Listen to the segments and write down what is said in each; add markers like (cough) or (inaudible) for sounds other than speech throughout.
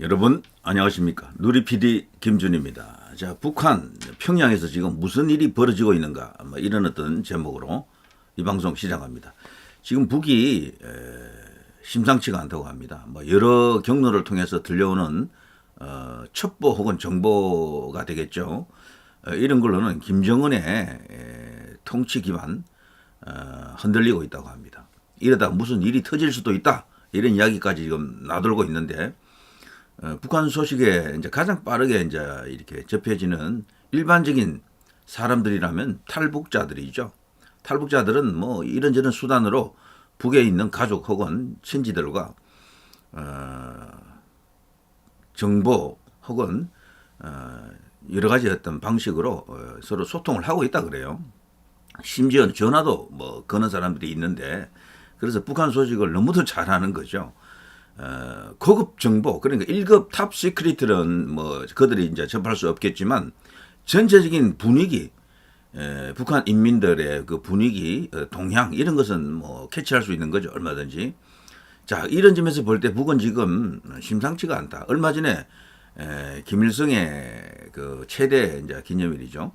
여러분 안녕하십니까 누리 PD 김준입니다. 자 북한 평양에서 지금 무슨 일이 벌어지고 있는가 뭐 이런 어떤 제목으로 이 방송 시작합니다. 지금 북이 에, 심상치가 않다고 합니다. 뭐 여러 경로를 통해서 들려오는 어, 첩보 혹은 정보가 되겠죠. 어, 이런 걸로는 김정은의 에, 통치 기반 어, 흔들리고 있다고 합니다. 이러다 무슨 일이 터질 수도 있다 이런 이야기까지 지금 나돌고 있는데. 어, 북한 소식에 이제 가장 빠르게 이제 이렇게 접해지는 일반적인 사람들이라면 탈북자들이죠. 탈북자들은 뭐 이런저런 수단으로 북에 있는 가족 혹은 친지들과 어, 정보 혹은 어, 여러 가지 어떤 방식으로 어, 서로 소통을 하고 있다 그래요. 심지어 전화도 뭐 거는 사람들이 있는데 그래서 북한 소식을 너무도 잘하는 거죠. 어, 고급 정보 그러니까 1급 탑 시크릿은 뭐 그들이 이제 접할 수 없겠지만 전체적인 분위기 에, 북한 인민들의 그 분위기 어, 동향 이런 것은 뭐 캐치할 수 있는 거죠 얼마든지. 자 이런 점에서 볼 때 북은 지금 심상치가 않다. 얼마 전에 에, 김일성의 그 최대 이제 기념일이죠.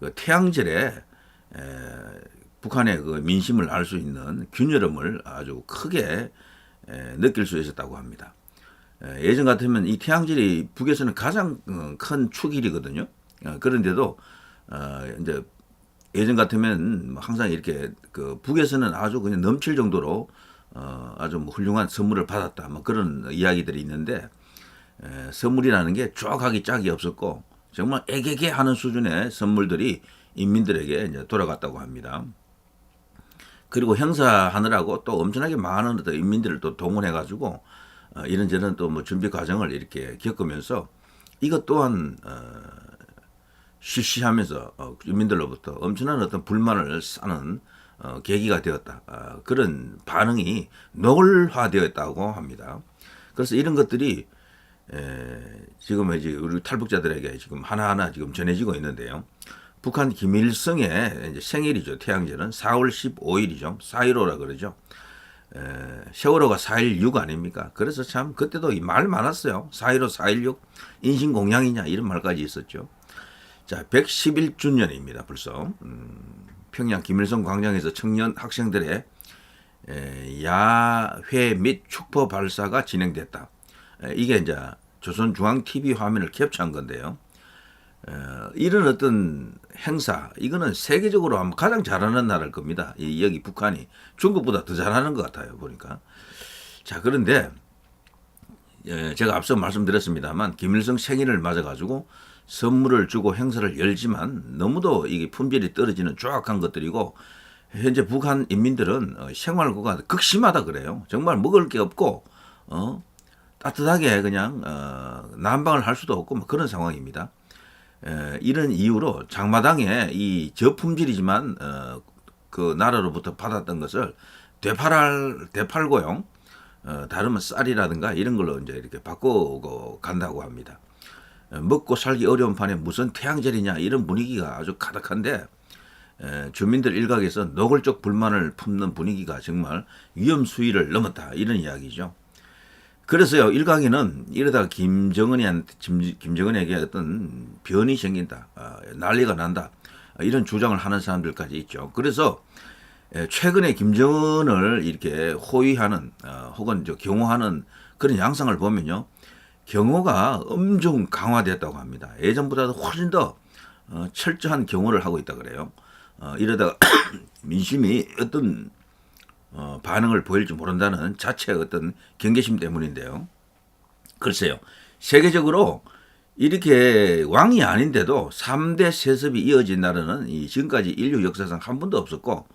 그 태양절에 에, 북한의 그 민심을 알 수 있는 균열음을 아주 크게 에, 느낄 수 있었다고 합니다. 에, 예전 같으면 이 태양절이 북에서는 가장 어, 큰 축일이거든요. 어, 그런데도 어, 이제 예전 같으면 항상 이렇게 그 북에서는 아주 그냥 넘칠 정도로 어, 아주 뭐 훌륭한 선물을 받았다. 뭐 그런 이야기들이 있는데 에, 선물이라는 게 쫙하기 짝이 없었고 정말 애게게 하는 수준의 선물들이 인민들에게 이제 돌아갔다고 합니다. 그리고 행사하느라고 또 엄청나게 많은 어떤 인민들을 또 동원해가지고 어, 이런저런 또 뭐 준비 과정을 이렇게 겪으면서 이것 또한 어, 실시하면서 어, 인민들로부터 엄청난 어떤 불만을 쌓는 어, 계기가 되었다. 어, 그런 반응이 노골화되었다고 합니다. 그래서 이런 것들이 에, 지금 이제 우리 탈북자들에게 지금 하나하나 지금 전해지고 있는데요. 북한 김일성의 생일이죠. 태양절은 4월 15일이죠. 4.15라 그러죠. 에, 세월호가 4.16 아닙니까? 그래서 참 그때도 이 말 많았어요. 4.15, 4.16 인신공양이냐 이런 말까지 있었죠. 자, 111주년입니다. 벌써 음, 평양 김일성 광장에서 청년 학생들의 에, 야회 및 축포 발사가 진행됐다. 에, 이게 이제 조선중앙 TV 화면을 캡처한 건데요. 어, 이런 어떤 행사 이거는 세계적으로 아마 가장 잘하는 나라일 겁니다. 이 여기 북한이 중국보다 더 잘하는 것 같아요 보니까. 자 그런데 예, 제가 앞서 말씀드렸습니다만 김일성 생일을 맞아가지고 선물을 주고 행사를 열지만 너무도 이게 품질이 떨어지는 조악한 것들이고 현재 북한 인민들은 어, 생활고가 극심하다 그래요. 정말 먹을 게 없고 어, 따뜻하게 그냥 어, 난방을 할 수도 없고 뭐 그런 상황입니다. 에, 이런 이유로 장마당에 이 저품질이지만 어, 그 나라로부터 받았던 것을 되팔할 되팔고요. 어, 다르면 쌀이라든가 이런 걸로 이제 이렇게 바꾸고 간다고 합니다. 어, 먹고 살기 어려운 판에 무슨 태양절이냐 이런 분위기가 아주 가득한데 에, 주민들 일각에서 노골적 불만을 품는 분위기가 정말 위험 수위를 넘었다 이런 이야기죠. 그래서요 일각에는 이러다가 김정은이한테 김- 김정은에게 어떤 변이 생긴다, 아, 난리가 난다 아, 이런 주장을 하는 사람들까지 있죠. 그래서 에, 최근에 김정은을 이렇게 호위하는 어, 혹은 저 경호하는 그런 양상을 보면요 경호가 엄청 강화됐다고 합니다. 예전보다도 훨씬 더 어, 철저한 경호를 하고 있다 그래요. 어, 이러다가 (coughs) 민심이 어떤 어, 반응을 보일지 모른다는 자체의 어떤 경계심 때문인데요. 글쎄요. 세계적으로 이렇게 왕이 아닌데도 3대 세습이 이어진 나라는 이 지금까지 인류 역사상 한 번도 없었고,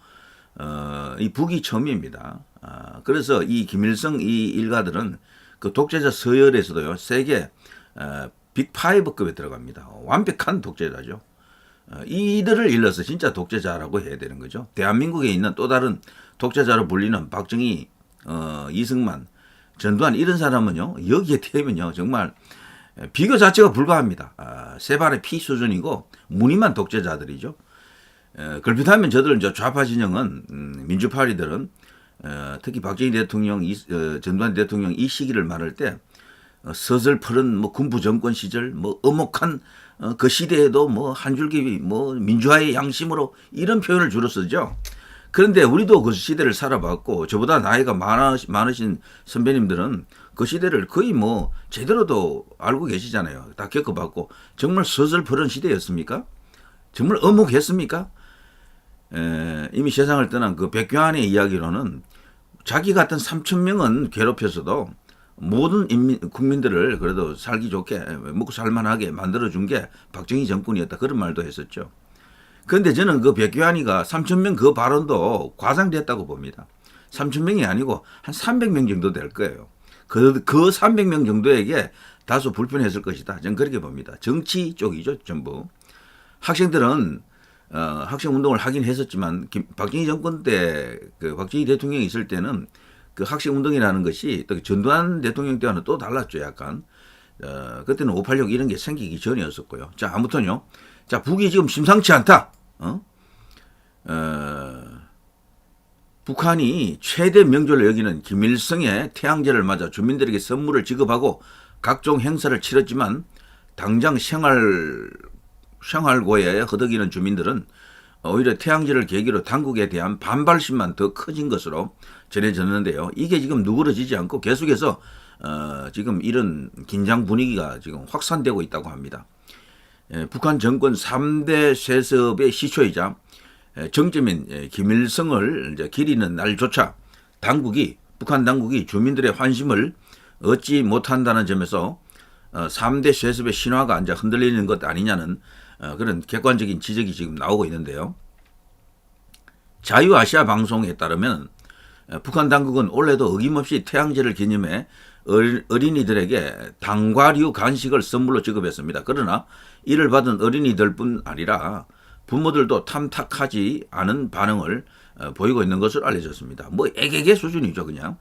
어, 이 북이 처음입니다. 아, 그래서 이 김일성 이 일가들은 그 독재자 서열에서도요, 세계, 어, 빅파이브급에 들어갑니다. 완벽한 독재자죠. 어, 이들을 일러서 진짜 독재자라고 해야 되는 거죠. 대한민국에 있는 또 다른 독재자로 불리는 박정희, 어, 이승만, 전두환 이런 사람은요 여기에 태우면요 정말 비교 자체가 불가합니다. 아, 세 발의 피 수준이고 무늬만 독재자들이죠. 에, 걸핏하면 저들은 저 좌파 진영은 음, 민주파리들은 어, 특히 박정희 대통령, 이, 어, 전두환 대통령 이 시기를 말할 때 어, 서슬퍼른 뭐 군부 정권 시절 뭐 엄혹한 어, 그 시대에도 뭐 한 줄기 뭐 민주화의 양심으로 이런 표현을 주로 쓰죠. 그런데 우리도 그 시대를 살아봤고 저보다 나이가 많아, 많으신 선배님들은 그 시대를 거의 뭐 제대로도 알고 계시잖아요. 다 겪어봤고 정말 서슬퍼른 시대였습니까? 정말 엄혹했습니까? 에, 이미 세상을 떠난 그 백교환의 이야기로는 자기 같은 3천 명은 괴롭혀서도 모든 인민, 국민들을 그래도 살기 좋게 먹고 살만하게 만들어준 게 박정희 정권이었다 그런 말도 했었죠. 그런데 저는 그 백교환이가 3천 명그 발언도 과장됐다고 봅니다. 3천 명이 아니고 한 300명 정도 될 거예요. 그, 그 300명 정도에게 다소 불편했을 것이다. 저는 그렇게 봅니다. 정치 쪽이죠, 전부. 학생들은 어, 학생 운동을 하긴 했었지만 김, 박정희 정권 때 그 박정희 대통령이 있을 때는 그 학생 운동이라는 것이 또 전두환 대통령 때와는 또 달랐죠, 약간. 어, 그때는 586 이런 게 생기기 전이었었고요. 자, 아무튼요. 자, 북이 지금 심상치 않다. 어? 어, 북한이 최대 명절로 여기는 김일성의 태양제를 맞아 주민들에게 선물을 지급하고 각종 행사를 치렀지만 당장 생활 생활고에 허덕이는 주민들은 오히려 태양제를 계기로 당국에 대한 반발심만 더 커진 것으로 전해졌는데요. 이게 지금 누그러지지 않고 계속해서 어, 지금 이런 긴장 분위기가 지금 확산되고 있다고 합니다. 예, 북한 정권 3대 세습의 시초이자 예, 정점인 예, 김일성을 이제 기리는 날조차 당국이 북한 당국이 주민들의 환심을 얻지 못한다는 점에서 어, 3대 세습의 신화가 이제 흔들리는 것 아니냐는 어, 그런 객관적인 지적이 지금 나오고 있는데요. 자유아시아 방송에 따르면 어, 북한 당국은 올해도 어김없이 태양제를 기념해 어린이들에게 당과류 간식을 선물로 지급했습니다. 그러나 이를 받은 어린이들뿐 아니라 부모들도 탐탁하지 않은 반응을 어, 보이고 있는 것으로 알려졌습니다. 뭐 애개개 수준이죠, 그냥.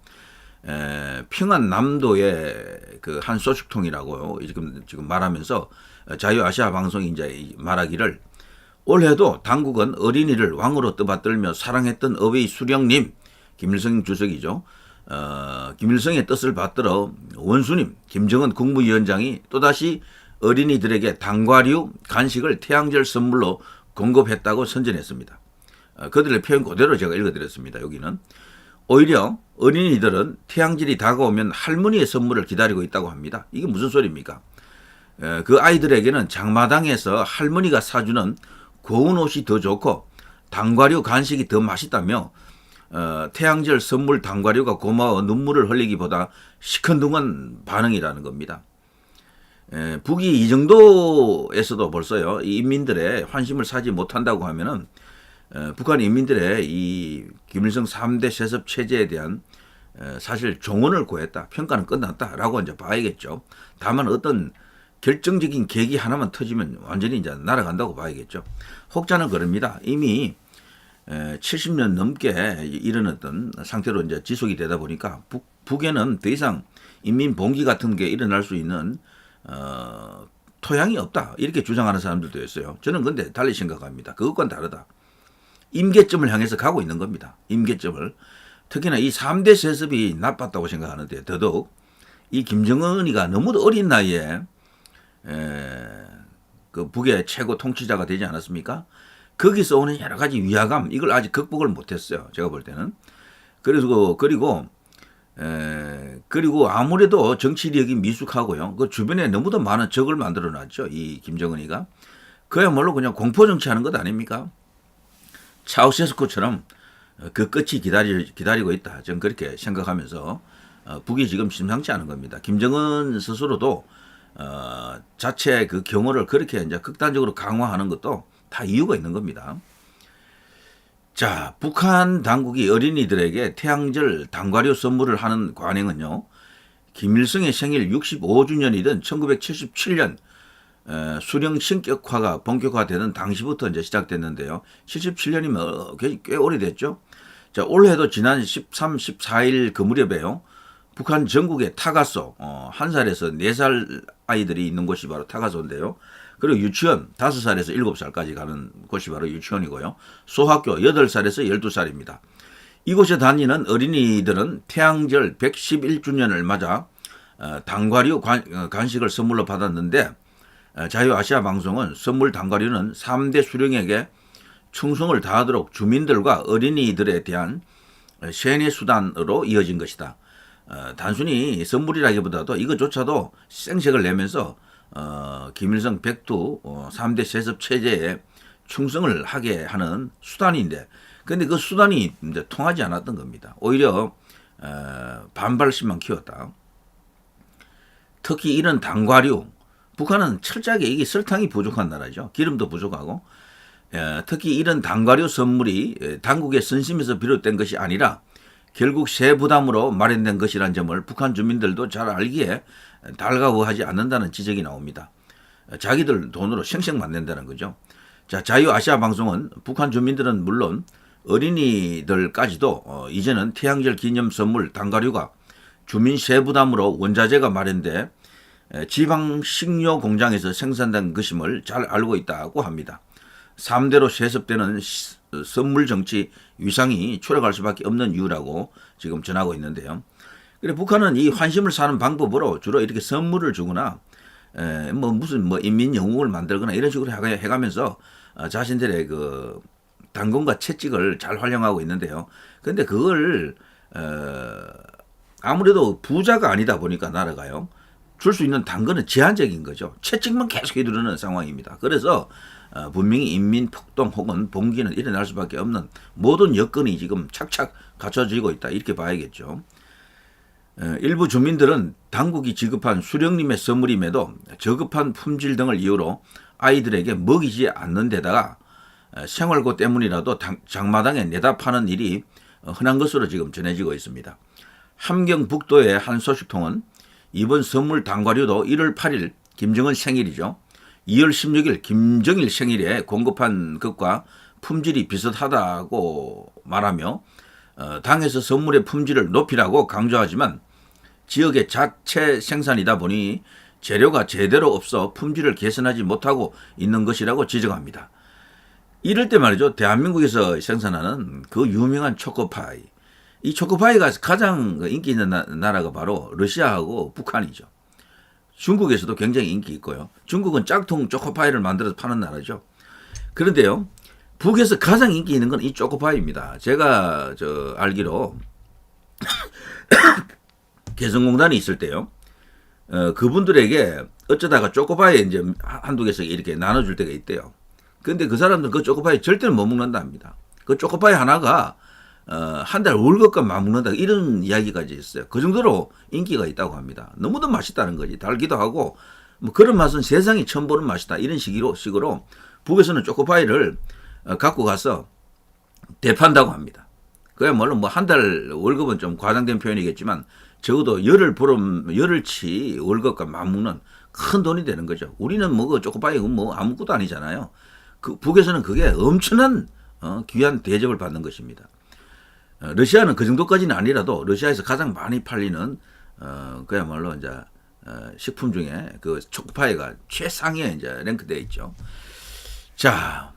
에, 평안 남도의 그 한 소식통이라고 지금 지금 말하면서 자유아시아 방송이 이제 말하기를 올해도 당국은 어린이를 왕으로 떠받들며 사랑했던 어웨이 수령님 김일성 주석이죠. 어, 김일성의 뜻을 받들어 원수님 김정은 국무위원장이 또다시 어린이들에게 당과류 간식을 태양절 선물로 공급했다고 선전했습니다. 어, 그들의 표현 그대로 제가 읽어드렸습니다. 여기는 오히려 어린이들은 태양절이 다가오면 할머니의 선물을 기다리고 있다고 합니다. 이게 무슨 소리입니까? 에, 그 아이들에게는 장마당에서 할머니가 사주는 고운 옷이 더 좋고 당과류 간식이 더 맛있다며 어, 태양절 선물 당과류가 고마워 눈물을 흘리기보다 시큰둥한 반응이라는 겁니다. 에, 북이 이 정도에서도 벌써요 이 인민들의 환심을 사지 못한다고 하면은 에, 북한 인민들의 이 김일성 3대 세습 체제에 대한 에, 사실 종언을 구했다 평가는 끝났다라고 이제 봐야겠죠. 다만 어떤 결정적인 계기 하나만 터지면 완전히 이제 날아간다고 봐야겠죠. 혹자는 그럽니다. 이미 70년 넘게 일어났던 상태로 이제 지속이 되다 보니까 북, 북에는 더 이상 인민 봉기 같은 게 일어날 수 있는 어, 토양이 없다 이렇게 주장하는 사람들도 있어요. 저는 근데 달리 생각합니다. 그것과는 다르다. 임계점을 향해서 가고 있는 겁니다. 임계점을 특히나 이 3대 세습이 나빴다고 생각하는데 더더욱 이 김정은이가 너무 어린 나이에 에, 그 북의 최고 통치자가 되지 않았습니까? 거기서 오는 여러 가지 위화감 이걸 아직 극복을 못했어요. 제가 볼 때는 그리고 그리고 에, 그리고 아무래도 정치력이 미숙하고요. 그 주변에 너무도 많은 적을 만들어놨죠. 이 김정은이가 그야말로 그냥 공포 정치하는 것 아닙니까? 차우세스코처럼 그 끝이 기다리, 기다리고 있다. 저는 그렇게 생각하면서 어, 북이 지금 심상치 않은 겁니다. 김정은 스스로도 어, 자체 그 경호를 그렇게 이제 극단적으로 강화하는 것도 다 이유가 있는 겁니다. 자, 북한 당국이 어린이들에게 태양절 당과류 선물을 하는 관행은요, 김일성의 생일 65주년이던 1977년 에, 수령 신격화가 본격화되는 당시부터 이제 시작됐는데요. 77년이면 꽤, 꽤 오래됐죠. 자, 올해도 지난 13, 14일 그 무렵에요. 북한 전국에 타가소 어, 한 살에서 네살 아이들이 있는 곳이 바로 타가소인데요. 그리고 유치원 다섯 살에서 일곱 살까지 가는 곳이 바로 유치원이고요. 소학교 여덟 살에서 열두 살입니다. 이곳에 다니는 어린이들은 태양절 111주년을 맞아 어, 단과류 관, 어, 간식을 선물로 받았는데 어, 자유아시아 방송은 선물 단과류는 3대 수령에게 충성을 다하도록 주민들과 어린이들에 대한 세뇌 수단으로 이어진 것이다. 어, 단순히 선물이라기보다도 이것조차도 생색을 내면서 어, 김일성 백두 어, 3대 세습 체제에 충성을 하게 하는 수단인데 근데 그 수단이 이제 통하지 않았던 겁니다. 오히려 어, 반발심만 키웠다. 특히 이런 단과류 북한은 철저하게 이게 설탕이 부족한 나라죠. 기름도 부족하고 예, 특히 이런 단과류 선물이 예, 당국의 선심에서 비롯된 것이 아니라 결국 세 부담으로 마련된 것이라는 점을 북한 주민들도 잘 알기에 달가워하지 않는다는 지적이 나옵니다. 자기들 돈으로 생생 만든다는 거죠. 자, 자유아시아 방송은 북한 주민들은 물론 어린이들까지도 어, 이제는 태양절 기념 선물 단가류가 주민 세부담으로 원자재가 마련돼 에, 지방 식료 공장에서 생산된 것임을 잘 알고 있다고 합니다. 3대로 세습되는 시- 선물 정치 위상이 추락할 수밖에 없는 이유라고 지금 전하고 있는데요. 그래 북한은 이 환심을 사는 방법으로 주로 이렇게 선물을 주거나 에, 뭐 무슨 뭐 인민 영웅을 만들거나 이런 식으로 해가- 해가면서 어, 자신들의 그 당근과 채찍을 잘 활용하고 있는데요. 근데 그걸 어, 아무래도 부자가 아니다 보니까 나라가요. 줄 수 있는 당근은 제한적인 거죠. 채찍만 계속 휘두르는 상황입니다. 그래서 어, 분명히 인민 폭동 혹은 봉기는 일어날 수밖에 없는 모든 여건이 지금 착착 갖춰지고 있다 이렇게 봐야겠죠. 어, 일부 주민들은 당국이 지급한 수령님의 선물임에도 저급한 품질 등을 이유로 아이들에게 먹이지 않는 데다가 어, 생활고 때문이라도 당- 장마당에 내다 파는 일이 어, 흔한 것으로 지금 전해지고 있습니다. 함경북도의 한 소식통은 이번 선물 단과류도 1월 8일 김정은 생일이죠. 2월 16일 김정일 생일에 공급한 것과 품질이 비슷하다고 말하며 어, 당에서 선물의 품질을 높이라고 강조하지만 지역의 자체 생산이다 보니 재료가 제대로 없어 품질을 개선하지 못하고 있는 것이라고 지적합니다. 이럴 때 말이죠. 대한민국에서 생산하는 그 유명한 초코파이. 이 초코파이가 가장 그 인기 있는 나- 나라가 바로 러시아하고 북한이죠. 중국에서도 굉장히 인기 있고요. 중국은 짝퉁 초코파이를 만들어서 파는 나라죠. 그런데요. 북에서 가장 인기 있는 건 이 초코파이입니다. 제가 저 알기로 (coughs) 개성공단이 있을 때요. 어, 그분들에게 어쩌다가 초코파이 이제 한두 개씩 이렇게 나눠줄 때가 있대요. 근데 그 사람들은 그 초코파이 절대로 못 먹는답니다. 그 초코파이 하나가 어, 한 달 월급값 맞먹는다 이런 이야기까지 있어요. 그 정도로 인기가 있다고 합니다. 너무도 맛있다는 거지. 달기도 하고 뭐 그런 맛은 세상에 처음 보는 맛이다 이런 식으로 식으로 북에서는 초코파이를 어, 갖고 가서 대판다고 합니다. 그야말로 뭐 한 달 월급은 좀 과장된 표현이겠지만 적어도 열흘 보름 열흘치 월급과 맞먹는 큰 돈이 되는 거죠. 우리는 뭐그 초코파이 뭐 아무것도 아니잖아요. 그 북에서는 그게 엄청난 어, 귀한 대접을 받는 것입니다. 어, 러시아는 그 정도까지는 아니라도 러시아에서 가장 많이 팔리는 어, 그야말로 이제 어, 식품 중에 그 초코파이가 최상위에 이제 랭크되어 있죠. 자,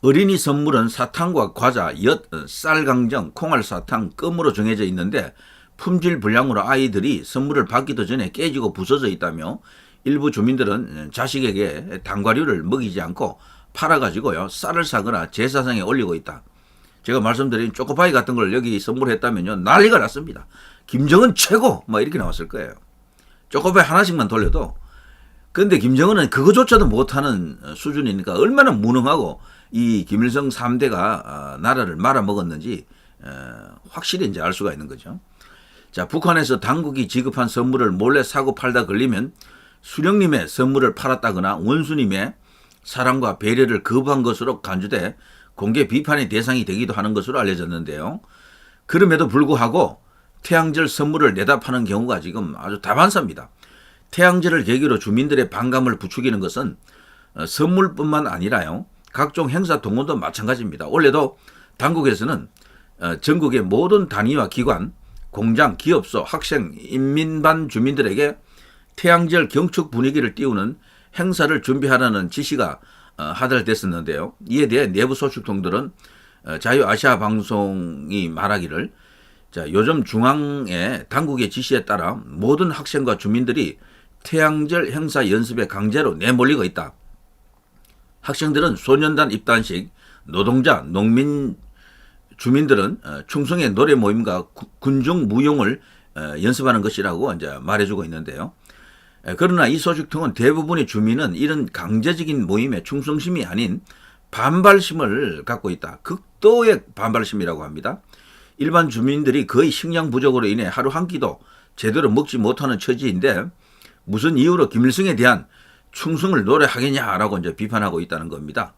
어린이 선물은 사탕과 과자, 엿, 어, 쌀강정, 콩알 사탕, 껌으로 정해져 있는데 품질 불량으로 아이들이 선물을 받기도 전에 깨지고 부서져 있다며 일부 주민들은 자식에게 단과류를 먹이지 않고 팔아가지고요 쌀을 사거나 제사상에 올리고 있다. 제가 말씀드린 초코파이 같은 걸 여기 선물했다면요 난리가 났습니다. 김정은 최고 막 이렇게 나왔을 거예요. 초코파이 하나씩만 돌려도 근데 김정은은 그거조차도 못하는 어, 수준이니까 얼마나 무능하고 이 김일성 3대가 어, 나라를 말아먹었는지 어, 확실히 이제 알 수가 있는 거죠. 자, 북한에서 당국이 지급한 선물을 몰래 사고 팔다 걸리면 수령님의 선물을 팔았다거나 원수님의 사랑과 배려를 거부한 것으로 간주돼 공개 비판의 대상이 되기도 하는 것으로 알려졌는데요. 그럼에도 불구하고 태양절 선물을 내다 파는 경우가 지금 아주 다반사입니다. 태양절을 계기로 주민들의 반감을 부추기는 것은 어, 선물뿐만 아니라요. 각종 행사 동원도 마찬가지입니다. 원래도 당국에서는 어, 전국의 모든 단위와 기관, 공장, 기업소, 학생, 인민반 주민들에게 태양절 경축 분위기를 띄우는 행사를 준비하라는 지시가 어, 하달됐었는데요. 이에 대해 내부 소식통들은 어, 자유아시아 방송이 말하기를 자, 요즘 중앙의 당국의 지시에 따라 모든 학생과 주민들이 태양절 행사 연습에 강제로 내몰리고 있다. 학생들은 소년단 입단식, 노동자, 농민, 주민들은 어, 충성의 노래 모임과 구- 군중 무용을 어, 연습하는 것이라고 이제 말해주고 있는데요. 에, 그러나 이 소식통은 대부분의 주민은 이런 강제적인 모임에 충성심이 아닌 반발심을 갖고 있다. 극도의 반발심이라고 합니다. 일반 주민들이 거의 식량 부족으로 인해 하루 한 끼도 제대로 먹지 못하는 처지인데 무슨 이유로 김일성에 대한 충성을 노래하겠냐라고 이제 비판하고 있다는 겁니다.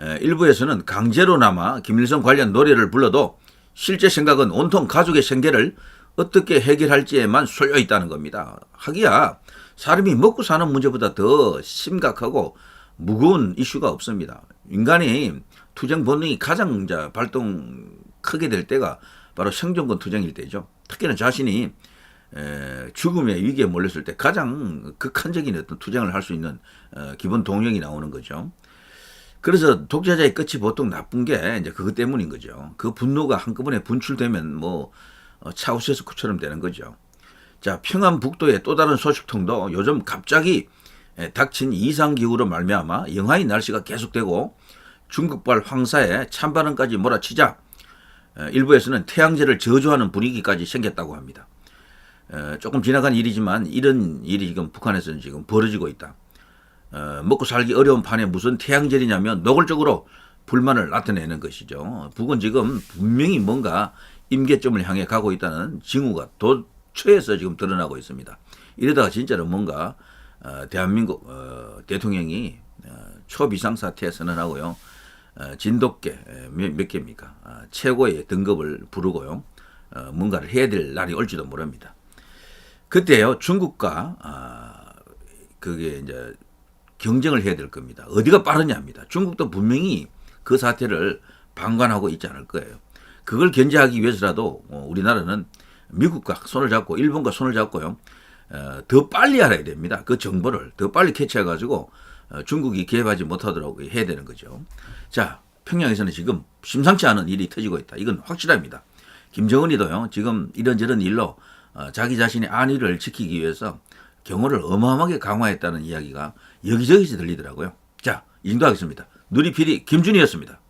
에, 일부에서는 강제로나마 김일성 관련 노래를 불러도 실제 생각은 온통 가족의 생계를 어떻게 해결할지에만 쏠려 있다는 겁니다. 하기야 사람이 먹고 사는 문제보다 더 심각하고 무거운 이슈가 없습니다. 인간이 투쟁 본능이 가장 발동 크게 될 때가 바로 생존권 투쟁일 때죠. 특히나 자신이 에, 죽음의 위기에 몰렸을 때 가장 극한적인 어떤 투쟁을 할 수 있는 어, 기본 동력이 나오는 거죠. 그래서 독재자의 끝이 보통 나쁜 게 이제 그것 때문인 거죠. 그 분노가 한꺼번에 분출되면 뭐 어, 차우세스크처럼 되는 거죠. 자, 평안 북도의 또 다른 소식통도 요즘 갑자기 에, 닥친 이상 기후로 말미암아 영하의 날씨가 계속되고 중국발 황사에 찬바람까지 몰아치자 에, 일부에서는 태양제를 저주하는 분위기까지 생겼다고 합니다. 에, 조금 지나간 일이지만 이런 일이 지금 북한에서는 지금 벌어지고 있다. 어, 먹고 살기 어려운 판에 무슨 태양절이냐면 노골적으로 불만을 나타내는 것이죠. 북은 지금 분명히 뭔가 임계점을 향해 가고 있다는 징후가 도 처에서 지금 드러나고 있습니다. 이러다가 진짜로 뭔가 어, 대한민국 어, 대통령이 어, 초비상 사태 선언하고요. 어, 진돗개 에, 몇, 몇 개입니까? 아, 최고의 등급을 부르고요. 어, 뭔가를 해야 될 날이 올지도 모릅니다. 그때요 중국과 아, 그게 이제 경쟁을 해야 될 겁니다. 어디가 빠르냐입니다. 중국도 분명히 그 사태를 방관하고 있지 않을 거예요. 그걸 견제하기 위해서라도 어, 우리나라는 미국과 손을 잡고 일본과 손을 잡고요. 어, 더 빨리 알아야 됩니다. 그 정보를 더 빨리 캐치해가지고 어, 중국이 개입하지 못하도록 해야 되는 거죠. 자, 평양에서는 지금 심상치 않은 일이 터지고 있다. 이건 확실합니다. 김정은이도요. 지금 이런저런 일로 어, 자기 자신의 안위를 지키기 위해서 경호를 어마어마하게 강화했다는 이야기가 여기저기서 들리더라고요. 자, 이 정도 하겠습니다. 누리PD 김준이었습니다.